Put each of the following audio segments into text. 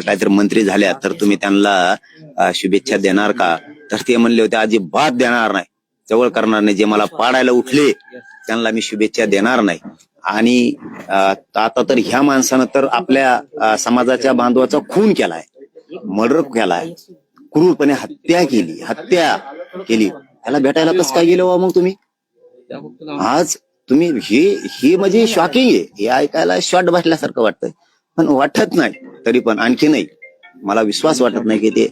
काहीतरी मंत्री झाल्या तर तुम्ही त्यांना शुभेच्छा देणार का? तर ते म्हणले होते अजिबात देणार नाही. जवळ करणार नाही जे मला पाडायला उठले त्यांना मी शुभेच्छा देणार नाही. आणि आता तर ह्या माणसानं तर आपल्या समाजाच्या बांधवाचा खून केलाय मर्डर केलाय क्रूरपणे हत्या केली हत्या केली. त्याला भेटायला कसं काय गेलो हो मग तुम्ही? आज तुम्ही हे हे म्हणजे शॉकिंग आहे. हे ऐकायला शॉर्ट बसल्यासारखं वाटतंय. पण वाटत नाही. तरी पण आणखी नाही. मला विश्वास वाटत नाही की ते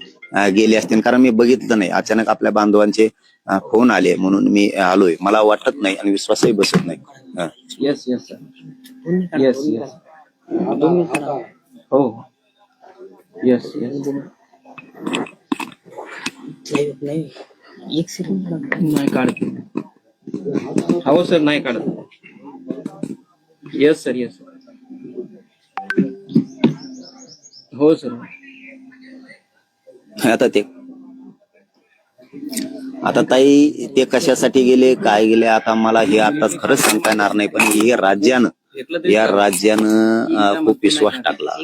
गेले असतील. कारण मी बघितलं नाही. अचानक आपल्या बांधवांचे फोन आले म्हणून मी आलोय. मला वाटत नाही आणि विश्वासही बसत नाही. अं. Yes yes sir yes yes हो. येस येस एक सेकंड नाही काढत. हो सर नाही काढत. येस सर येस हो सर. आता ते. आता ताई ते कशासाठी गेले काय गेले आता मला हे आताच खरंच सांगता येणार नाही पण हे राज्यानं या राज्यानं खूप विश्वास टाकला.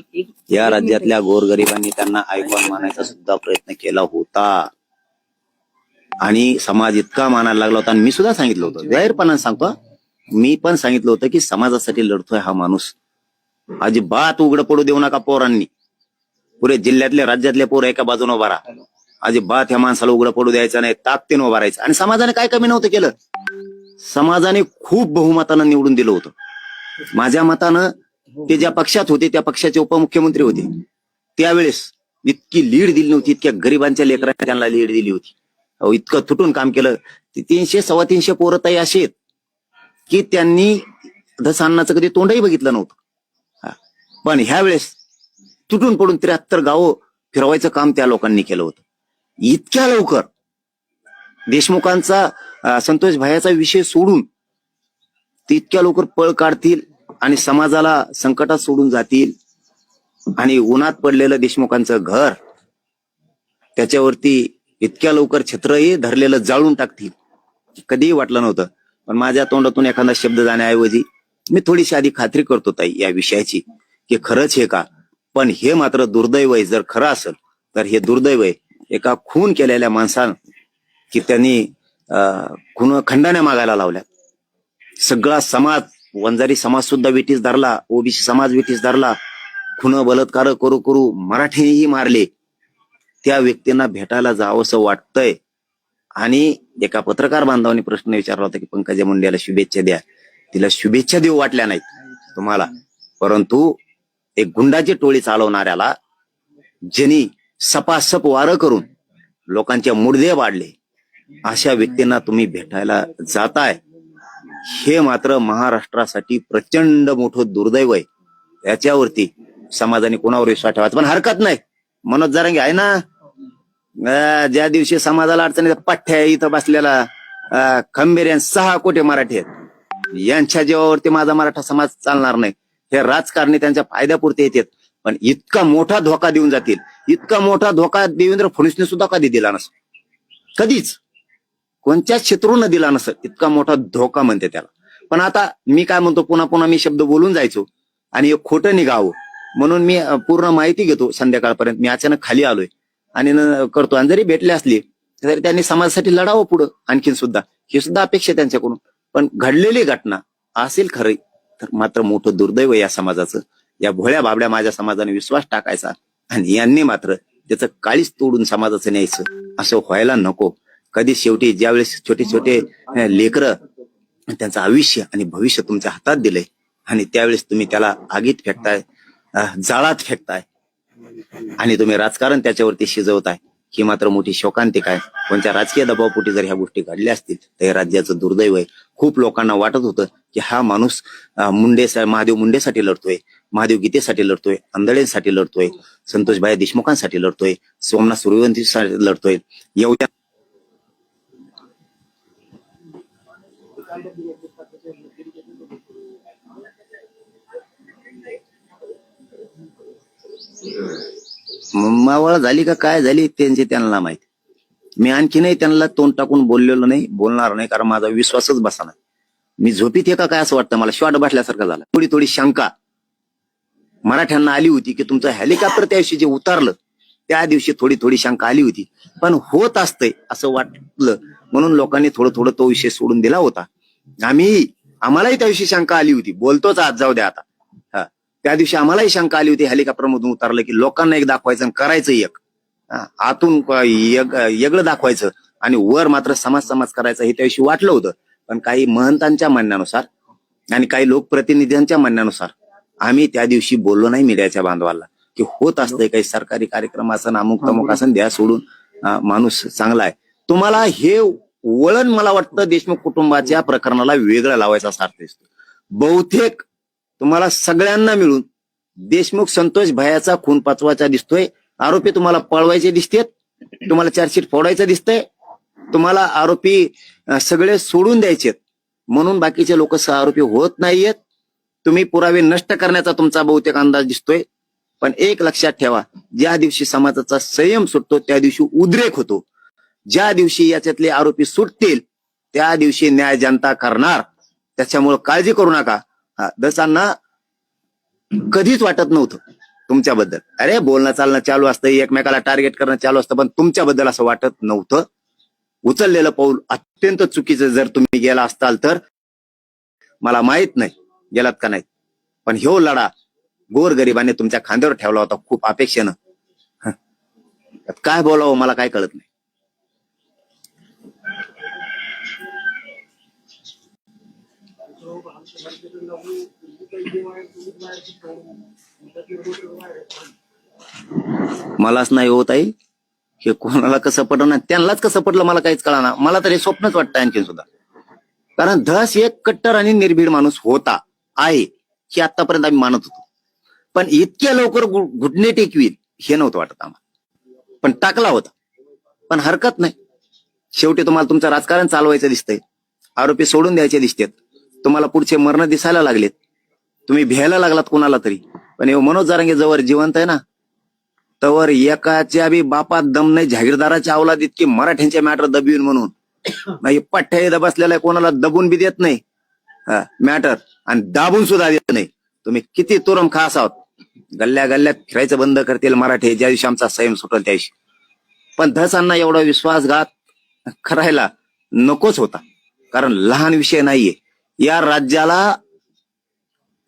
या राज्यातल्या गोरगरिबांनी त्यांना ऐकून मानायचा सुद्धा प्रयत्न केला होता. आणि समाज इतका मानायला लागला होता आणि मी सुद्धा सांगितलं होतं. जाहीरपणाने सांगतो. मी पण सांगितलं होतं की समाजासाठी लढतोय हा माणूस. अजिबात उघडं पडू देऊ नका पोरांनी. पुरे जिल्ह्यातले राज्यातले पोर एका बाजूने उभा राहा. अजिबात ह्या माणसाला उघडं पडू द्यायचं नाही ताकदीनं उभा राहायचं. आणि समाजाने काय कमी नव्हतं केलं? समाजाने खूप बहुमतानं निवडून दिलं होतं. माझ्या मतानं ते ज्या पक्षात होते त्या पक्षाचे उपमुख्यमंत्री होते. त्यावेळेस इतकी लीड दिली नव्हती इतक्या गरिबांच्या लेकरांनी त्यांना लीड दिली होती. अहो, इतकं तुटून काम केलं. तीनशे सव्वा तीनशे पोरं ताई असे आहेत की त्यांनी धसान्नाचं कधी तोंडही बघितलं नव्हतं. पण ह्यावेळेस तुटून पडून त्र्याहत्तर गावं फिरवायचं काम त्या लोकांनी केलं होतं. इतक्या लवकर देशमुखांचा संतोष भायाचा विषय सोडून ते इतक्या लवकर पळ काढतील आणि समाजाला संकटात सोडून जातील आणि उन्हात पडलेलं देशमुखांचं घर त्याच्यावरती इतक्या लवकर छत्रही धरलेलं जाळून टाकतील. कधीही वाटलं नव्हतं. पण माझ्या तोंडातून एखादा शब्द जाण्याऐवजी मी थोडीशी आधी खात्री करतो ताई या विषयाची की खरंच हे का? पण हे मात्र दुर्दैव आहे. जर खरं असेल तर हे दुर्दैव आहे. एका खून केलेल्या माणसानं की त्यांनी अं, खून खंडाने मागायला लावल्या सगळा समाज वंजारी समाज सुद्धा विटीस धरला ओबीसी समाज विटीस धरला. खुन बलात्कार करू करू मराठीही मारले. त्या व्यक्तींना भेटायला जावंसं वाटतंय. आणि एका पत्रकार बांधवाने प्रश्न विचारला होता की पंकजा मुंडेला शुभेच्छा द्या. तिला शुभेच्छा देऊ वाटल्या नाहीत तुम्हाला. परंतु एक गुंडाची टोळी चालवणाऱ्याला ज्यांनी सपासप वारं करून लोकांचे मुडदे वाढले अशा व्यक्तींना तुम्ही भेटायला जाताय. हे मात्र महाराष्ट्रासाठी प्रचंड मोठं दुर्दैव आहे. याच्यावरती समाजाने कोणावर विश्वास ठेवायचा? पण हरकत नाही. मनोज जरांगे आहे ना? ज्या दिवशी समाजाला अडचणी पठ्ठ्या आहे इथं बसलेला खंबीर सहा कोटी मराठी आहेत. यांच्या जीवावरती माझा मराठा समाज चालणार नाही. हे राजकारणी त्यांच्या फायद्यापुरते येतात. पण इतका मोठा धोका देऊन जातील. इतका मोठा धोका देवेंद्र फडणवीसने सुद्धा कधी दिला नसतो कधीच. कोणत्याच क्षेत्रून दिला नसत इतका मोठा धोका म्हणते त्याला. पण आता मी काय म्हणतो पुन्हा पुन्हा मी शब्द बोलून जायचो. आणि एक खोटं निघावं. म्हणून मी पूर्ण माहिती घेतो संध्याकाळपर्यंत. मी अचानक खाली आलोय. आणि न- करतो. आणि जरी भेटले असले तरी त्यांनी समाजासाठी लढावं पुढं आणखीन सुद्धा. ही सुद्धा अपेक्षा त्यांच्याकडून. पण घडलेली घटना असेल खरी. तर मात्र मोठं दुर्दैव या समाजाचं. या भोळ्या बाबड्या माझ्या समाजाने विश्वास टाकायचा आणि यांनी मात्र त्याचं काळीच तोडून समाजाचं न्यायचं. असं व्हायला नको. कधी शेवटी ज्यावेळेस छोटे छोटे लेकर त्यांचं आयुष्य आणि भविष्य तुमच्या हातात दिलंय आणि त्यावेळेस तुम्ही त्याला आगीत फेकताय जाळात फेकताय आणि तुम्ही राजकारण त्याच्यावरती शिजवताय. ही मात्र मोठी शोकांतिक आहे. कोणत्या राजकीय दबावपोटी जर ह्या गोष्टी घडल्या असतील तर हे राज्याचं दुर्दैव आहे. खूप लोकांना वाटत होतं की हा माणूस मुंडे महादेव मुंडेसाठी लढतोय महादेव गीतेसाठी लढतोय आंधळेसाठी लढतोय संतोषभाई देशमुखांसाठी लढतोय सोमनाथ सूर्यवंतीसाठी लढतोय. एवढ्या मावळ झाली का काय झाली त्यांचे त्यांना माहीत. मी आणखीनही त्यांना तोंड टाकून बोललेलो नाही बोलणार नाही कारण माझा विश्वासच बसा मी झोपीत आहे का काय असं वाटतं मला? शॉट बसल्यासारखं झालं. थोडी थोडी शंका. मराठ्यांना आली होती की तुमचं हेलिकॉप्टर त्या दिवशी जे उतरलं त्या दिवशी थोडी थोडी शंका आली होती. पण होत असतंय असं वाटलं. म्हणून लोकांनी थोडं थोडं तो विषय सोडून दिला होता. आम्ही आम्हालाही त्याविषयी शंका आली होती. बोलतोच आज जाऊ द्या आता. त्या दिवशी आम्हालाही शंका आली होती हेलिकॉप्टर मधून उतरलं की लोकांना एक दाखवायचं आणि करायचं एक. हा, आतून क- यग- वेगळं दाखवायचं आणि वर मात्र समाज समाज करायचं हे त्या दिवशी वाटलं होतं. पण काही महंतांच्या म्हणण्यानुसार आणि काही लोकप्रतिनिधींच्या म्हणण्यानुसार आम्ही त्या दिवशी बोललो नाही मीडियाच्या बांधवाला की होत असतंय काही सरकारी कार्यक्रम असं अमुक तमुक असं द्या सोडून माणूस चांगला आहे. तुम्हाला हे वळण मला वाटतं देशमुख कुटुंबाच्या प्रकरणाला वेगळं लावायचा सार्थ दिसतो. बहुतेक तुम्हाला सगळ्यांना मिळून. देशमुख संतोष भयाचा खून पाचवाचा दिसतोय. आरोपी तुम्हाला पळवायचे दिसतेत. तुम्हाला चार्जशीट फोडायचं दिसतंय. तुम्हाला आरोपी सगळे सोडून द्यायचेत. म्हणून बाकीचे लोक आरोपी होत नाहीयेत. तुम्ही पुरावे नष्ट करण्याचा तुमचा बहुतेक अंदाज दिसतोय. पण एक लक्षात ठेवा ज्या दिवशी समाजाचा संयम सुटतो त्या दिवशी उद्रेक होतो. ज्या दिवशी याच्यातले आरोपी सुटतील त्या दिवशी न्याय जनता करणार. त्याच्यामुळे काळजी करू नका. दसांना कधीच वाटत नव्हतं तुमच्याबद्दल. अरे बोलणं चालणं चालू असतं एकमेकाला टार्गेट करणं चालू असतं पण तुमच्याबद्दल असं वाटत नव्हतं. उचललेलं पाऊल अत्यंत चुकीचं जर तुम्ही गेला असताल तर. मला माहीत नाही गेलात का नाही. पण ह्यो लढा गोरगरिबाने तुमच्या खांद्यावर ठेवला होता खूप अपेक्षेनं. काय बोलावं मला काय कळत नाही. मलाच नाही होत आहे हे कोणाला कसं पडलं त्यांनाच कसं पडलं मला काहीच कळणार मला तर हे स्वप्नच वाटतं आणखी सुद्धा. कारण धस एक कट्टर आणि निर्भीड माणूस होता. आहे. हे आतापर्यंत आम्ही मानत होतो. पण इतक्या लवकर घु- घुटणे टेकवीत हे नव्हतं वाटत आम्हाला. पण टाकला होता. पण हरकत नाही. शेवटी तुम्हाला तुमचं राजकारण चालवायचं दिसतंय. आरोपी सोडून द्यायचे दिसतेत. तुम्हाला पुढचे मरण दिसायला लागलेत. तुम्ही भ्यायला लागलात कोणाला तरी. पण हे मनोज जारंगे जवळ जिवंत आहे ना तवर एकाच्या बी बापात दम नाही जागीरदाराच्या अवलाद इतकी मराठ्यांच्या मॅटर दबवीन म्हणून. म्हणजे नाही पठ्ठ्या दबसलेला कोणाला दबून बी देत नाही. मॅटर आणि दाबून सुद्धा देत नाही. तुम्ही किती तुरम खास आहोत. गल्ल्या गल्ल्यात फिरायचं बंद करतील मराठी ज्या दिवशी आमचा संयम सुटेल त्या दिवशी. पण धसांना एवढा विश्वासघात करायला नकोच होता. कारण लहान विषय नाहीये. या राज्याला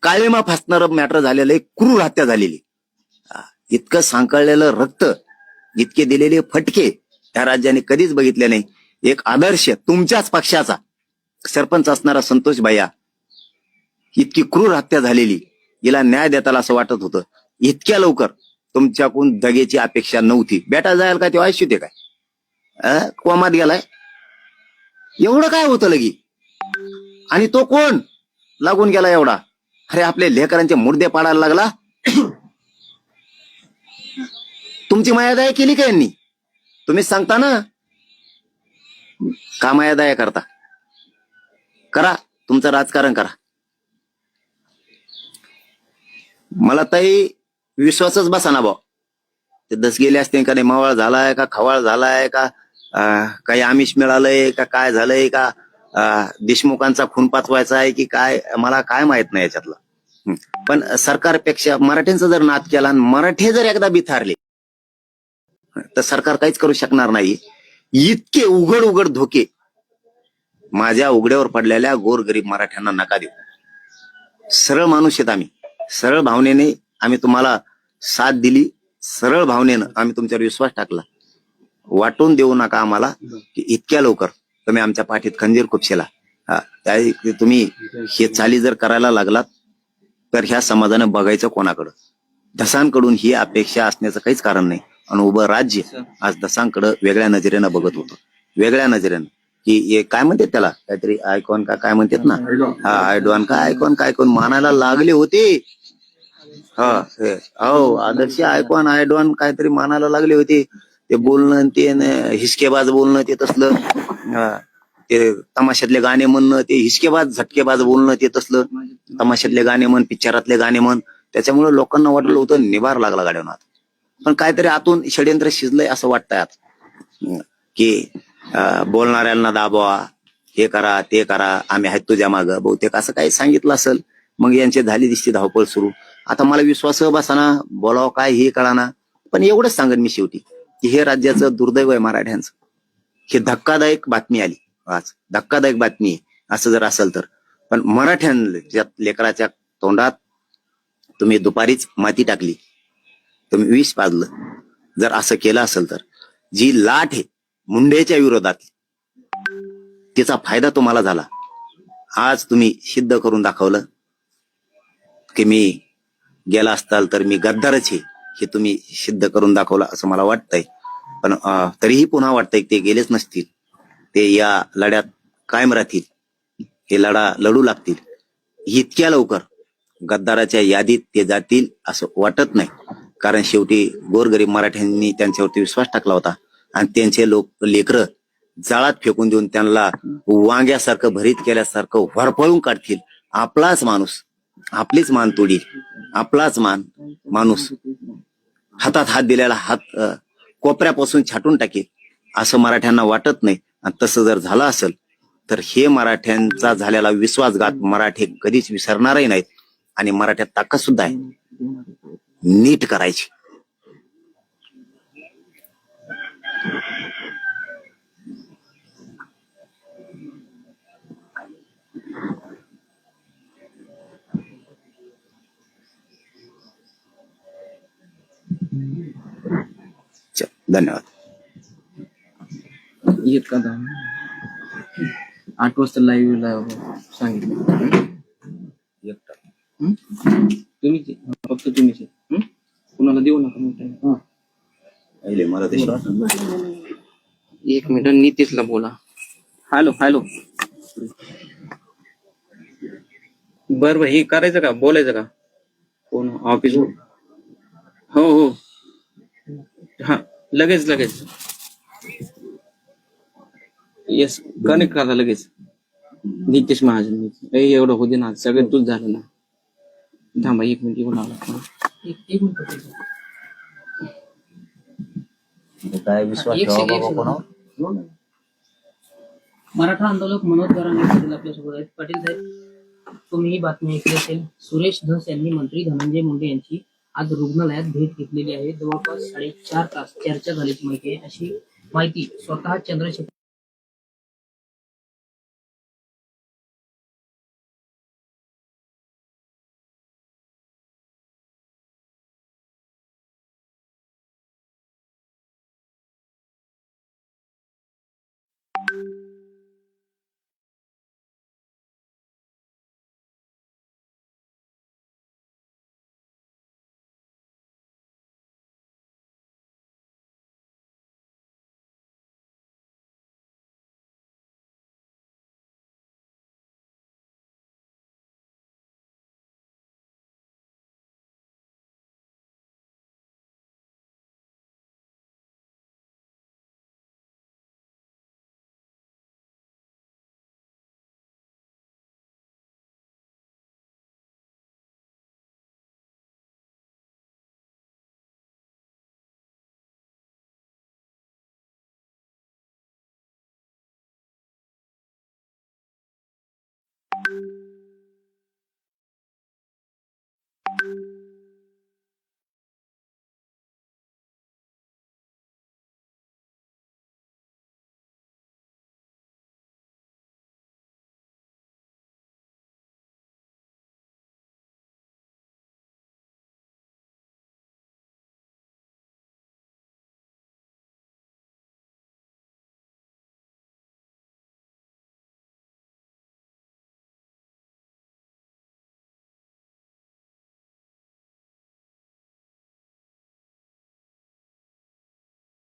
काळेमा फासणारं मॅटर झालेलं आहे. क्रूर हत्या झालेली. इतकं सांकळलेलं रक्त इतके दिलेले फटके या राज्याने कधीच बघितले नाही. एक आदर्श तुमच्याच पक्षाचा सरपंच असणारा संतोष भैया इतकी क्रूर हत्या झालेली. हिला न्याय देताला असं वाटत होतं. इतक्या लवकर तुमच्याकडून दगेची अपेक्षा नव्हती. बेटा जायला का तेव्हा आयुष्य ते काय? कोमात गेलाय? एवढं काय होतं लगी? आणि तो कोण? लागून गेला एवढा. अरे आपले लेकरांचे मुर्दे पाडायला लागला. तुमची मायादया केली का यांनी? तुम्हीच सांगता ना? का मायादया करता? करा तुमचं राजकारण करा. मला ताई विश्वासच बसा ना भाऊ. ते दस गेले असते का नाही मावळ झालाय का खवाळ झालाय का काही आमिष मिळालंय का काय झालंय का? देशमुखांचा खून पाचवायचा आहे की काय मला काय माहीत नाही याच्यातलं. पण सरकारपेक्षा मराठ्यांचा जर नाद केला आणि मराठे जर एकदा बिथारले तर सरकार काहीच करू शकणार नाही. इतके उघड उघड धोके माझ्या उघड्यावर पडलेल्या गोरगरीब मराठ्यांना नका देऊ. सरळ माणूस आहेत आम्ही. सरळ भावनेने आम्ही तुम्हाला साथ दिली. सरळ भावनेनं आम्ही तुमच्यावर विश्वास टाकला. वाटून देऊ नका आम्हाला की इतक्या लवकर तुम्ही आमच्या पाठीत खंजीर खुपशेला. हा त्या तुम्ही हे चाली जर करायला लागलात तर ह्या समाजानं बघायचं कोणाकडं? दसांकडून ही अपेक्षा असण्याचं काहीच कारण नाही. आणि उभं राज्य आज दसांकडं वेगळ्या नजरेनं बघत होतं. वेगळ्या नजरेनं. की हे काय म्हणतात त्याला? काहीतरी आयकॉन का काय म्हणतात ना? हा आयडॉन का आयकॉन काय कोण मानायला लागले होते. हा हे, हो आदर्श आयकॉन आयडॉन काहीतरी मानायला लागले होते. ते बोलणं ते न, हिसकेबाज बोलणं ते तसलं. ते तमाशातले गाणे म्हणणं ते हिसकेबाज झटकेबाज बोलणं ते तसलं. तमाशातले गाणे म्हण पिक्चरातले गाणे म्हण. त्याच्यामुळे लोकांना वाटलं होतं निभार लागला गाड्यावर पण काहीतरी आतून षडयंत्र शिजलंय असं वाटतंय आता. की अं, बोलणाऱ्यांना दाबवा हे करा ते करा आम्ही आहेत तुझ्या मागं. बहुतेक असं काही सांगितलं असेल मग यांची झाली दिसती धावपळ सुरू. आता मला विश्वास बसाना बोलावं काय हे कळाना. पण एवढंच सांगेन मी शेवटी. की हे राज्याचं दुर्दैव आहे मराठ्यांचं. ही धक्कादायक बातमी आली. आज धक्कादायक बातमी आहे. असं जर असेल तर. पण मराठ्यांच्या लेकराच्या तोंडात तुम्ही दुपारीच माती टाकली. तुम्ही विष पाजलं. जर असं केलं असेल तर. जी लाट आहे मुंडेच्या विरोधात तिचा फायदा तुम्हाला झाला. आज तुम्ही सिद्ध करून दाखवलं. की मी गेला असताल तर मी गद्दारच आहे. हे तुम्ही सिद्ध करून दाखवलं असं मला वाटतंय. पण अं, तरीही पुन्हा वाटतंय ते गेलेच नसतील. ते या लढ्यात कायम राहतील. हे लढा लढू लागतील. इतक्या लवकर गद्दाराच्या यादीत ते जातील असं वाटत नाही. कारण शेवटी गोरगरीब मराठ्यांनी त्यांच्यावरती विश्वास टाकला होता. आणि त्यांचे लोक लेकरं जाळात फेकून देऊन त्यांना वांग्यासारखं भरीत केल्यासारखं भरपळून काढतील. आपलाच माणूस आपलीच मान तोडी आपलाच मान माणूस हातात हात दिलेला हात कोपऱ्यापासून छाटून टाकेल असं मराठ्यांना वाटत नाही. आणि तसं जर झालं असेल तर हे मराठ्यांचा झालेला विश्वासघात मराठे कधीच विसरणारही नाहीत. आणि मराठ्यात ताकद सुद्धा आहे. नीट करायची चल, धन्यवाद. येत का दहा आठ वाजता लाईव्ह सांगितलं? तुम्हीच. फक्त तुम्हीच? कुणाला देऊ नका मला ते एक मिनिट नितीशला बोला. Hello hello. बर बर हे करायचं का? बोलायचं का? कोण? ऑफिस हो. हो हा. लगेच लगेच. येस कनेक्ट करा लगेच. नितीश महाजन. ए, एवढं होते ना सगळं तूच झालं ना. थांबा एक मिनिट येऊन आला होते. काय विश्वास ठेवा बाबा कोणावर? मराठा आंदोलक मनोज पाटील आपल्यासोबत आहेत. पाटील साहेब तुम्ही ही बातमी ऐकली असेल. सुरेश धस यांनी मंत्री धनंजय मुंडे यांची आज रुग्णालयात भेट घेतलेली आहे. जवळपास साडेचार तास चर्चा झाल्याची माहिती आहे. अशी माहिती स्वतः चंद्रशेखर